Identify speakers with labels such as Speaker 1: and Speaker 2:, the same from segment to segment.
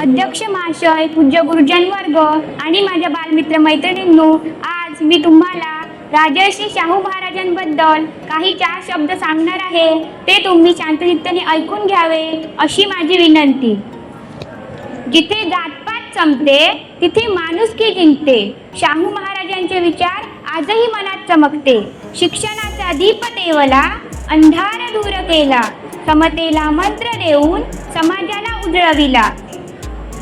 Speaker 1: अध्यक्ष महाशय पूज्य गुरुजन वर्ग आणि माझ्या बालमित्र मैत्रिणींनो आज मी तुम्हाला राजर्षी शाहू महाराजांबद्दल काही चार शब्द सांगणार आहे. ते तुम्ही शांतचित्ताने ऐकून घ्यावे अशी माझी विनंती. जिथे जातपात संपते तिथे माणुसकी जिंकते. शाहू महाराजांचे विचार आजही मनात चमकते. शिक्षणाचा दीप देवला अंधार दूर केला. समतेला मंत्र देऊन समाजाला उजळविला.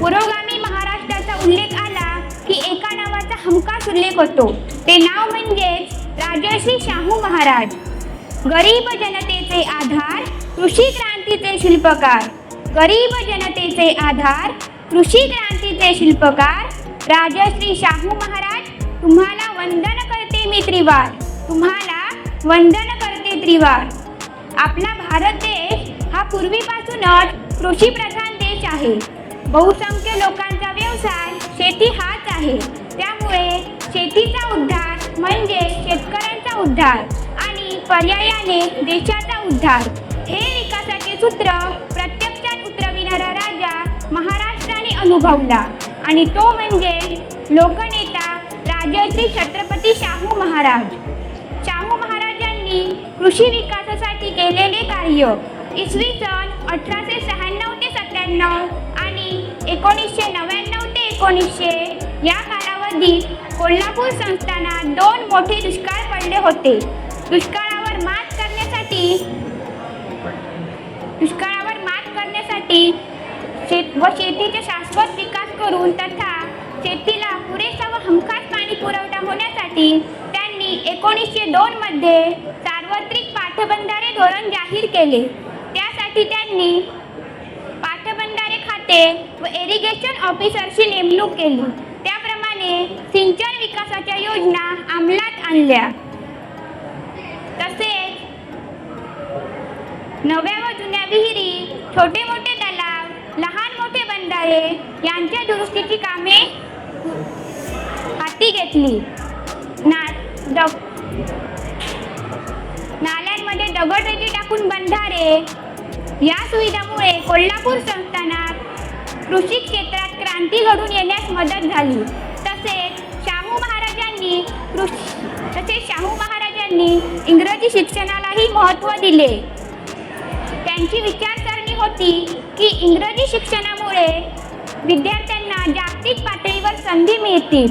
Speaker 1: पुरोगामी महाराष्ट्राचा उल्लेख आला की एका नावाचा हमखास उल्लेख होतो. ते नाव म्हणजेच राजर्षी शाहू महाराज. गरीब जनतेचे आधार कृषी क्रांतीचे शिल्पकार. गरीब जनतेचे आधार कृषी क्रांतीचे शिल्पकार. राजश्री शाहू महाराज तुम्हाला वंदन करते मी त्रिवार. तुम्हाला वंदन करते त्रिवार. आपला भारत देश हा पूर्वीपासूनच कृषी प्रधान देश आहे. बहुसंख्य लोकांचा व्यवसाय शेती हाच आहे. त्यामुळे शेतीचा उद्धार म्हणजे शेतकऱ्यांचा उद्धार आणि पर्यायाने देशाचा उद्धार. हे विकासाचे सूत्र प्रत्यक्षात उतरविणारा राजा महाराष्ट्राने अनुभवला आणि तो म्हणजे लोकनेता राजश्री छत्रपती शाहू महाराज. शाहू महाराजांनी कृषी विकासासाठी केलेले कार्य इसवी सन अठराशे शहाण्णव ते सत्त्याण्णव एकोणीसशे नव्याण्णव ते एकोणीसशे या कालावधीत कोल्हापूर संस्थानात दोन मोठे दुष्काळ पडले होते. दुष्काळावर मात करण्यासाठी दुष्काळावर मात करण्यासाठी शेत व शेतीचा शाश्वत विकास करून तथा शेतीला पुरेसा व हमखास पाणी पुरवठा होण्यासाठी त्यांनी एकोणीसशे दोन मध्ये सार्वत्रिक पाठबंधारे धोरण जाहीर केले. त्यासाठी त्यांनी पाटबंधारे व इरिगेशन ऑफिसरची नेमणूक केली. त्याप्रमाणे सिंचन विकासाच्या योजना अंमलात आणल्या. तसेच नव्या व जुन्या विहिरी छोटे मोठे तलाव लहान मोठे बंधारे यांच्या दुरुस्तीची कामे हाती घेतली. ना द नाल्यांमध्ये दगडरेती टाकून बंधारे या सुविधामुळे कोल्हापूर संस्थानात कृषी क्षेत्रात क्रांती घडून येण्यास मदत झाली. तसेच शाहू महाराजांनी कृषी तसेच शाहू महाराजांनी इंग्रजी शिक्षणालाही महत्त्व दिले. त्यांची विचारसरणी होती की इंग्रजी शिक्षणामुळे विद्यार्थ्यांना जागतिक पातळीवर संधी मिळतील.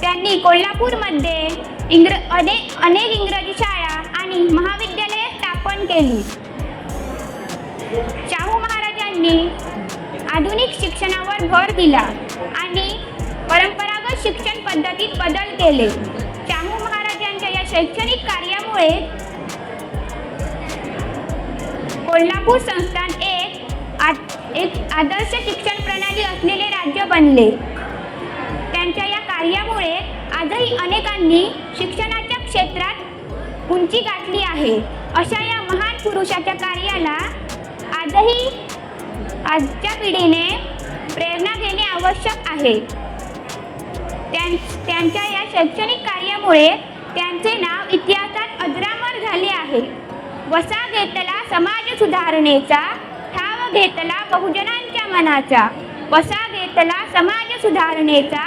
Speaker 1: त्यांनी कोल्हापूरमध्ये इंग्र अनेक अनेक इंग्रजी शाळा आणि महाविद्यालये स्थापन केली. शाहू महाराजांनी आधुनिक शिक्षणावर भर दिला आणि परंपरागत शिक्षण पद्धतीत बदल केले. शाहू महाराजांच्या या शैक्षणिक कार्यामुळे कोल्हापूर संस्थान एक आ- एक आदर्श शिक्षण प्रणाली असलेले राज्य बनले. त्यांच्या या कार्यामुळे आजही अनेकांनी शिक्षणाच्या क्षेत्रात उंची गाठली आहे. अशा या महान पुरुषाच्या कार्याला आजही आजच्या पिढीने प्रेरणा घेणे आवश्यक आहे. त्यांच्या या शैक्षणिक कार्यामुळे त्यांचे नाव इतिहासात अजरामर झाले आहे. वसा घेतला समाज सुधारणेचा ठाव घेतला बहुजनांच्या मनाचा. वसा घेतला समाज सुधारणेचा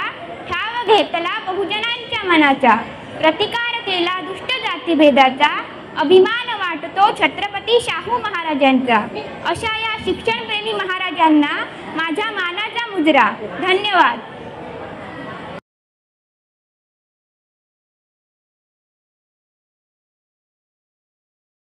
Speaker 1: ठाव घेतला बहुजनांच्या मनाचा. प्रतिकार केला दुष्ट जातीभेदाचा अभिमान वाटतो छत्रपती शाहू महाराजांचा. अशा या शिक्षणप्रेमी महाराजांना माझा मानाचा मुजरा. धन्यवाद.